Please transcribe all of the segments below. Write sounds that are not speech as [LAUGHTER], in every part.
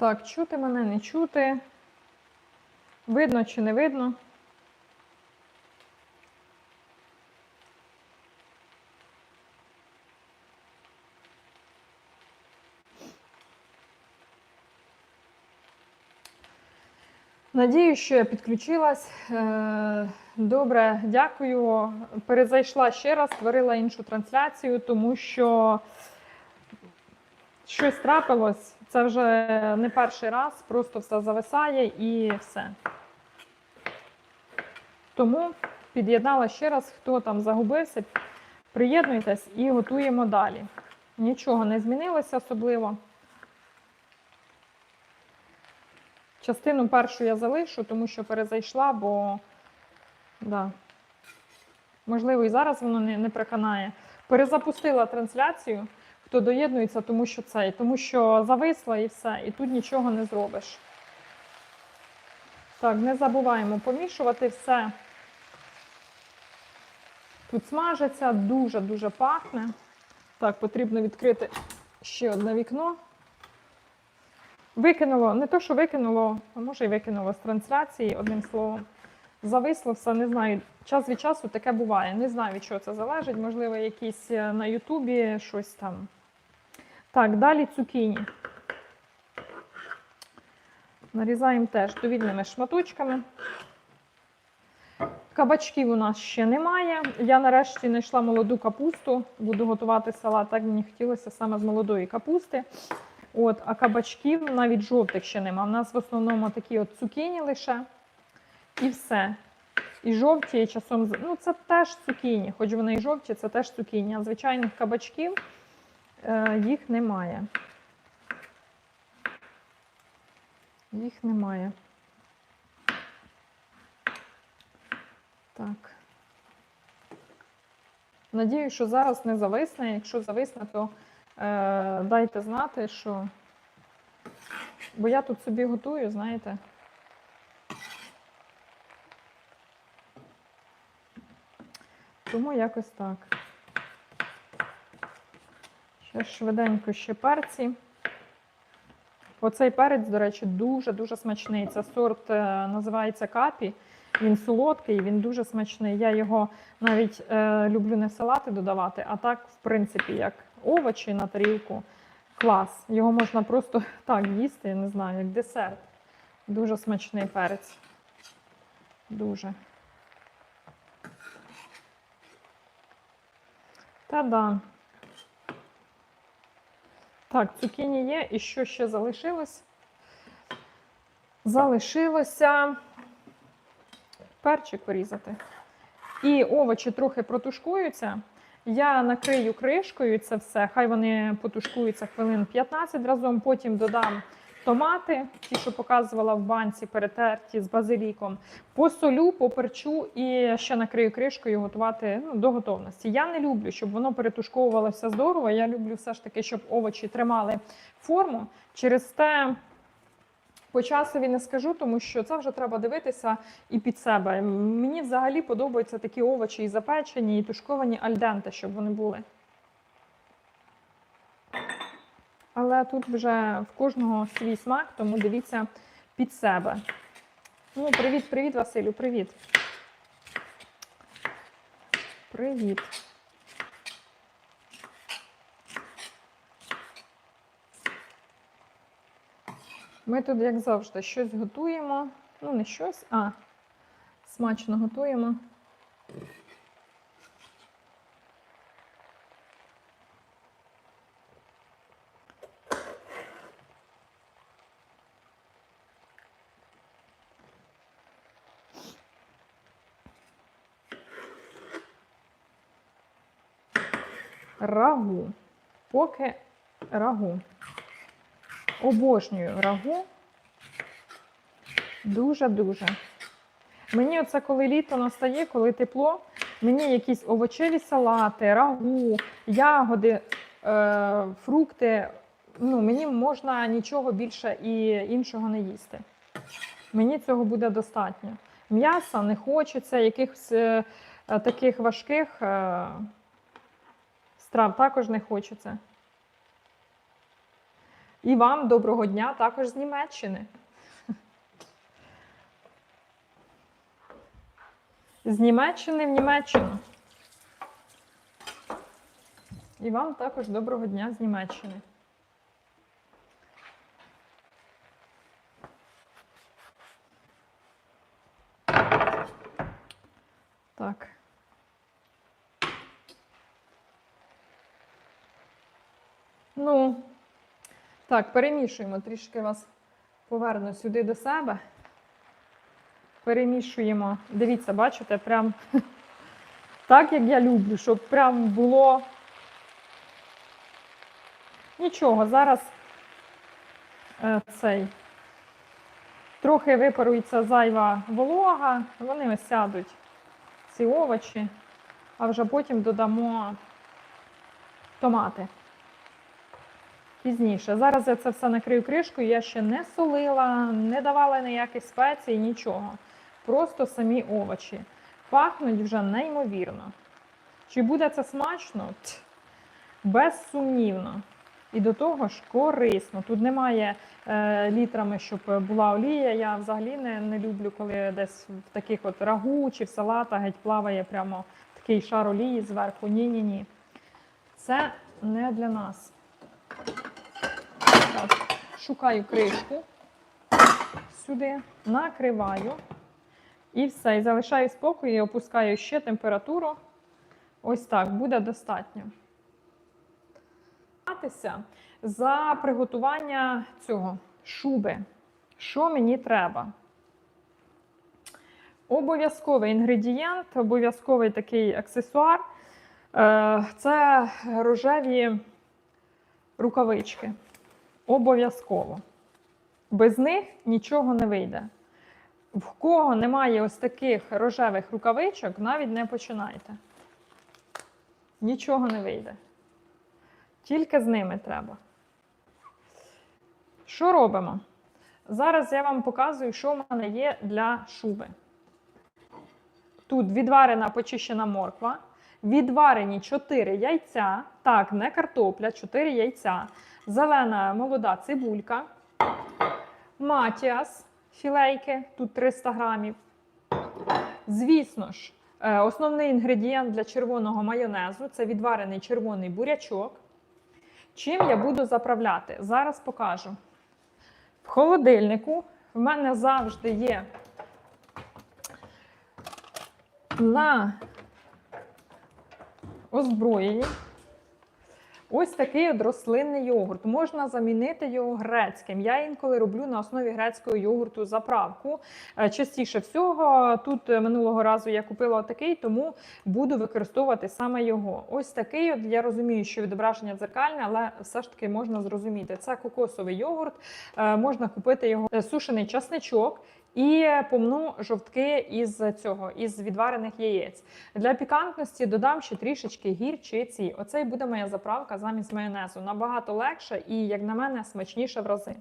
Так, чути мене, не чути. Видно чи не видно? Надію, що я підключилась. Е, Добре, дякую. Перезайшла ще раз, створила іншу трансляцію, тому що щось трапилось. Це вже не перший раз, просто все зависає і все. Тому під'єднала ще раз, хто там загубився, приєднуйтесь і готуємо далі. Нічого не змінилося особливо. Частину першу я залишу, тому що перезайшла, бо да. можливо і зараз воно не, не приканає. Перезапустила трансляцію, хто доєднується, тому що це, тому що зависла і все, і тут нічого не зробиш. Так, не забуваємо помішувати все. Тут смажиться, дуже-дуже пахне. Так, потрібно відкрити ще одне вікно. Викинуло, не то, що викинуло, а може і викинуло з трансляції, одним словом. Зависло все, не знаю. Час від часу таке буває. Не знаю, від чого це залежить. Можливо, якісь е, на Ютубі щось там. Так, далі цукіні. Нарізаємо теж довільними шматочками. Кабачків у нас ще немає. Я нарешті знайшла молоду капусту. Буду готувати салат. Так мені хотілося саме з молодої капусти. От, а кабачків навіть жовтих ще нема. У нас в основному такі от цукіні лише. І все. І жовті, і часом. Ну, це теж цукіні, хоч вони і жовті, це теж цукіні. А звичайних кабачків їх немає. Їх немає. Так. Надію, що зараз не зависне. Якщо зависне, то е, дайте знати, що. Бо я тут собі готую, знаєте. Тому якось так. Швиденько ще перці. Оцей перець, до речі, дуже-дуже смачний. Це сорт е, називається капі. Він солодкий, він дуже смачний. Я його навіть е, люблю не салати додавати, а так, в принципі, як овочі на тарілку. Клас. Його можна просто [LAUGHS] так їсти, я не знаю, як десерт. Дуже смачний перець. Дуже. Та-да. Так, цукіні є. І що ще залишилось? Залишилося перчик порізати. І овочі трохи протушкуються. Я накрию кришкою це все. Хай вони потушкуються хвилин 15 разом. Потім додам томати, ті, що показувала в банці, перетерті з базиліком. Посолю, поперчу і ще накрию кришкою готувати ну, до готовності. Я не люблю, щоб воно перетушковувалося здорово. Я люблю все ж таки, щоб овочі тримали форму. Через те. По часові не скажу, тому що це вже треба дивитися і під себе. Мені взагалі подобаються такі овочі і запечені, і тушковані альденте, щоб вони були. Але тут вже в кожного свій смак, тому дивіться під себе. Ну, привіт, привіт, Василю, привіт. Привіт. Ми тут, як завжди, щось готуємо. Ну, не щось, а смачно готуємо. Рагу. Поки рагу. Обожнюю рагу. Дуже-дуже. Мені оце коли літо настає, коли тепло, мені якісь овочеві салати, рагу, ягоди, е, фрукти. Ну, мені можна нічого більше і іншого не їсти. Мені цього буде достатньо. М'яса не хочеться, якихось е, таких важких е, страв також не хочеться. І вам доброго дня також з Німеччини. З Німеччини в Німеччину. І вам також доброго дня з Німеччини. Так. Ну, так, перемішуємо. Трішки вас поверну сюди до себе. Перемішуємо. Дивіться, бачите, прям [LAUGHS] так, як я люблю, щоб прям було. Нічого, зараз е, цей трохи випарується зайва волога, вони ось сядуть ці овочі, а вже потім додамо томати. Пізніше. Зараз я це все накрию кришкою, я ще не солила, не давала ніяких спецій, нічого. Просто самі овочі. Пахнуть вже неймовірно. Чи буде це смачно? Ть, Безсумнівно. І до того ж корисно. Тут немає е, літрами, щоб була олія. Я взагалі не, не люблю, коли десь в таких от рагу чи в салатах геть плаває прямо такий шар олії зверху. Ні-ні-ні. Це не для нас. Шукаю кришку сюди, накриваю. І все. І залишаю спокій і опускаю ще температуру. Ось так, буде достатньо. За приготування цього шуби. Що мені треба? Обов'язковий інгредієнт, обов'язковий такий аксесуар е, це рожеві рукавички. Обов'язково. Без них нічого не вийде. В кого немає ось таких рожевих рукавичок, навіть не починайте. Нічого не вийде. Тільки з ними треба. Що робимо? Зараз я вам показую, що в мене є для шуби. Тут відварена почищена морква, відварені 4 яйця. Так, не картопля, 4 яйця, зелена молода цибулька, матіас, філейки, тут 300 грамів. Звісно ж, е, основний інгредієнт для червоного майонезу це відварений червоний бурячок. Чим я буду заправляти? Зараз покажу. В холодильнику в мене завжди є на озброєнні ось такий от рослинний йогурт. Можна замінити його грецьким. Я інколи роблю на основі грецького йогурту заправку. Е, Частіше всього, тут минулого разу я купила такий, тому буду використовувати саме його. Ось такий. От я розумію, що відображення дзеркальне, але все ж таки можна зрозуміти. Це кокосовий йогурт. Е, Можна купити його е, сушений часничок. І помну жовтки із цього, із відварених яєць. Для пікантності додам ще трішечки гірчиці. Оце і буде моя заправка замість майонезу. Набагато легше і, як на мене, смачніше в рази.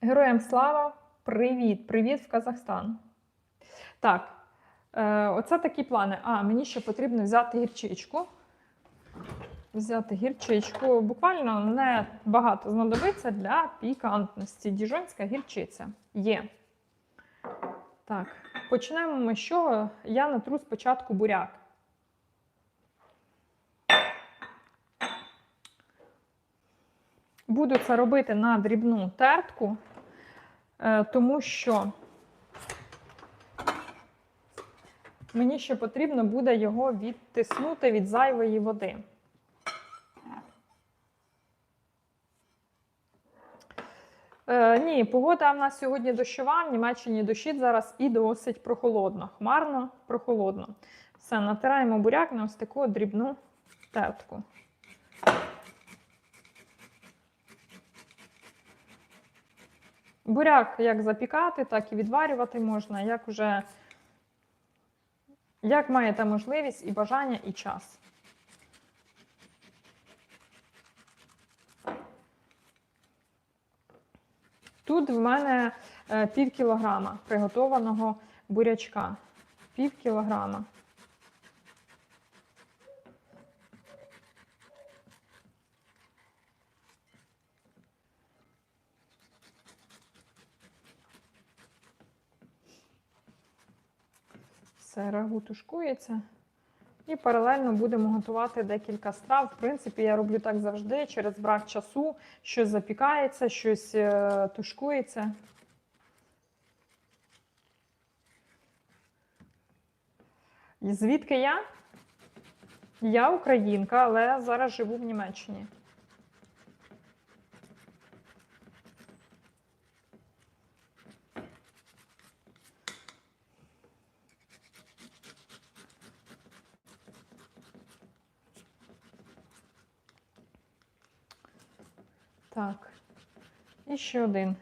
Героям слава! Привіт! Привіт в Казахстан! Так, е, оце такі плани. А, мені ще потрібно взяти гірчичку взяти гірчичку. Буквально не багато знадобиться для пікантності. Діжонська гірчиця є. Так, почнемо ми з чого. Я натру спочатку буряк. Буду це робити на дрібну тертку, е, тому що мені ще потрібно буде його відтиснути від зайвої води. Е, ні, погода в нас сьогодні дощова, в Німеччині дощить зараз і досить прохолодно. Хмарно, прохолодно. Все, натираємо буряк на ось таку дрібну тертку. Буряк як запікати, так і відварювати можна, як уже як маєте можливість і бажання, і час. Тут в мене е, пів кілограма приготованого бурячка. Пів кілограма. Все, рагу. І паралельно будемо готувати декілька страв. В принципі, я роблю так завжди, через брак часу, щось запікається, щось е, тушкується. І Звідки я? Я українка, але зараз живу в Німеччині. Так. І ще один.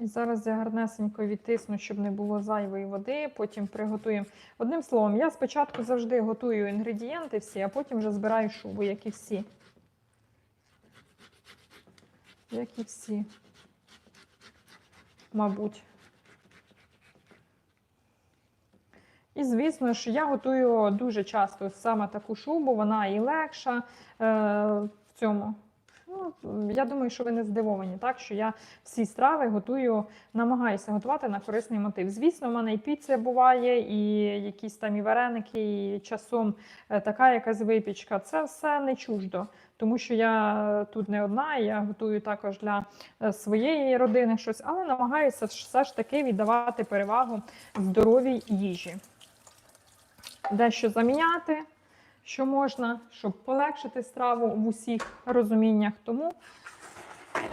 І зараз я гарнесенько відтисну, щоб не було зайвої води, потім приготуємо. Одним словом, я спочатку завжди готую інгредієнти всі, а потім вже збираю шубу, як і всі. Як і всі. Мабуть. І, звісно ж, я готую дуже часто саме таку шубу, вона і легша е, в цьому. Ну, я думаю, що ви не здивовані, так що я всі страви готую, намагаюся готувати на корисний мотив. Звісно, в мене і піця буває, і якісь там і вареники, і часом е, така якась випічка. Це все не чуждо, тому що я тут не одна, я готую також для е, своєї родини щось, але намагаюся все ж таки віддавати перевагу здоровій їжі. Дещо заміняти що можна, щоб полегшити страву в усіх розуміннях. Тому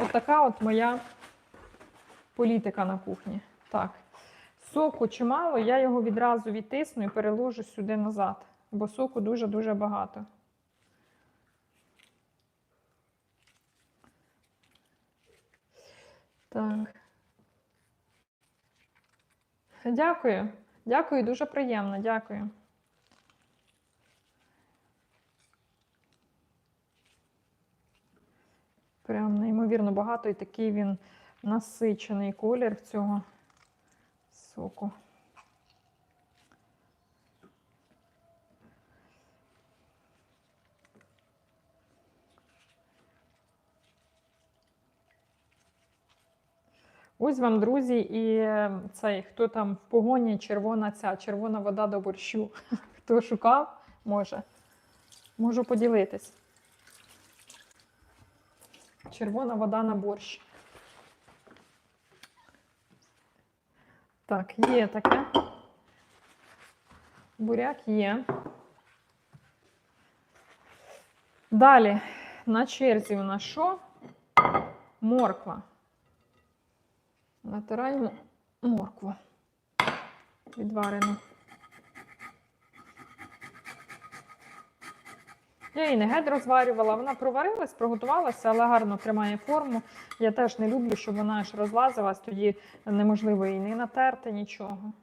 от така от моя політика на кухні. Так, соку чимало, я його відразу відтисну і переложу сюди назад, бо соку дуже-дуже багато. Так. Дякую. Дякую, дуже приємно. Дякую. Прям неймовірно багато і такий він насичений колір цього соку. Ось вам, друзі, і е, цей, хто там в погоні червона ця, червона вода до борщу. [LAUGHS] Хто шукав, може. Можу поділитись. Червона вода на борщ. Так, є таке. Буряк є. Далі на черзі у нас що? Морква. Натираємо моркву. Відварену. Я її не геть розварювала, вона проварилась, приготувалася, але гарно тримає форму. Я теж не люблю, щоб вона аж розлазилась, тоді неможливо її не натерти, нічого.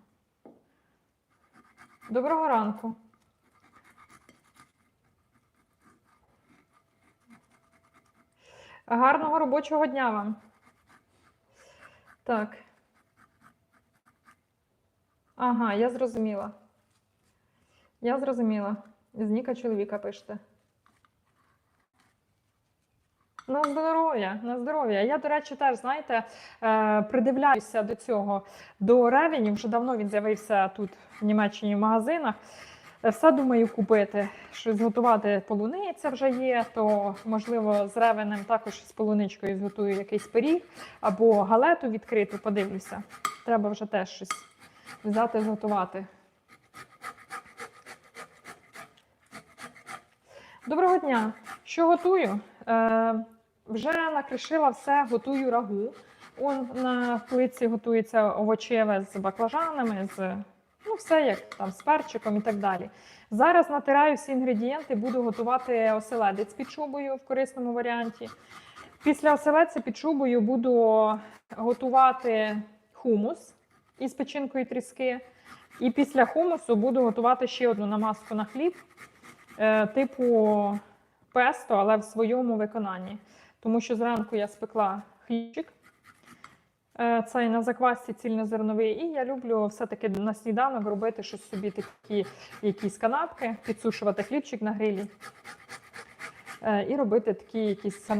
Доброго ранку. Гарного робочого дня вам. Так. Ага, я зрозуміла. Я зрозуміла. З Ніка чоловіка пишете. На здоров'я, на здоров'я. Я, до речі, теж, знаєте, е, придивляюся до цього, до ревенів. Вже давно він з'явився тут в Німеччині в магазинах. Е, Все думаю купити, щось зготувати полуниця вже є, то можливо з ревенем також з полуничкою зготую якийсь пиріг або галету відкриту, подивлюся. Треба вже теж щось взяти, зготувати. Доброго дня! Що готую? Е, вже накришила все, готую рагу. Он на плитці готується овочеве з баклажанами, з ну, все як там з перчиком і так далі. Зараз натираю всі інгредієнти, буду готувати оселедець під шубою в корисному варіанті. Після оселедця під шубою буду готувати хумус із печінкою тріски. І після хумусу буду готувати ще одну намазку на хліб, е, типу песто, але в своєму виконанні. Тому що зранку я спекла хлібчик. Це Цей на заквасці цільнозерновий. І я люблю все-таки на сніданок робити щось собі такі якісь канапки, підсушувати хлібчик на грилі. Е, І робити такі якісь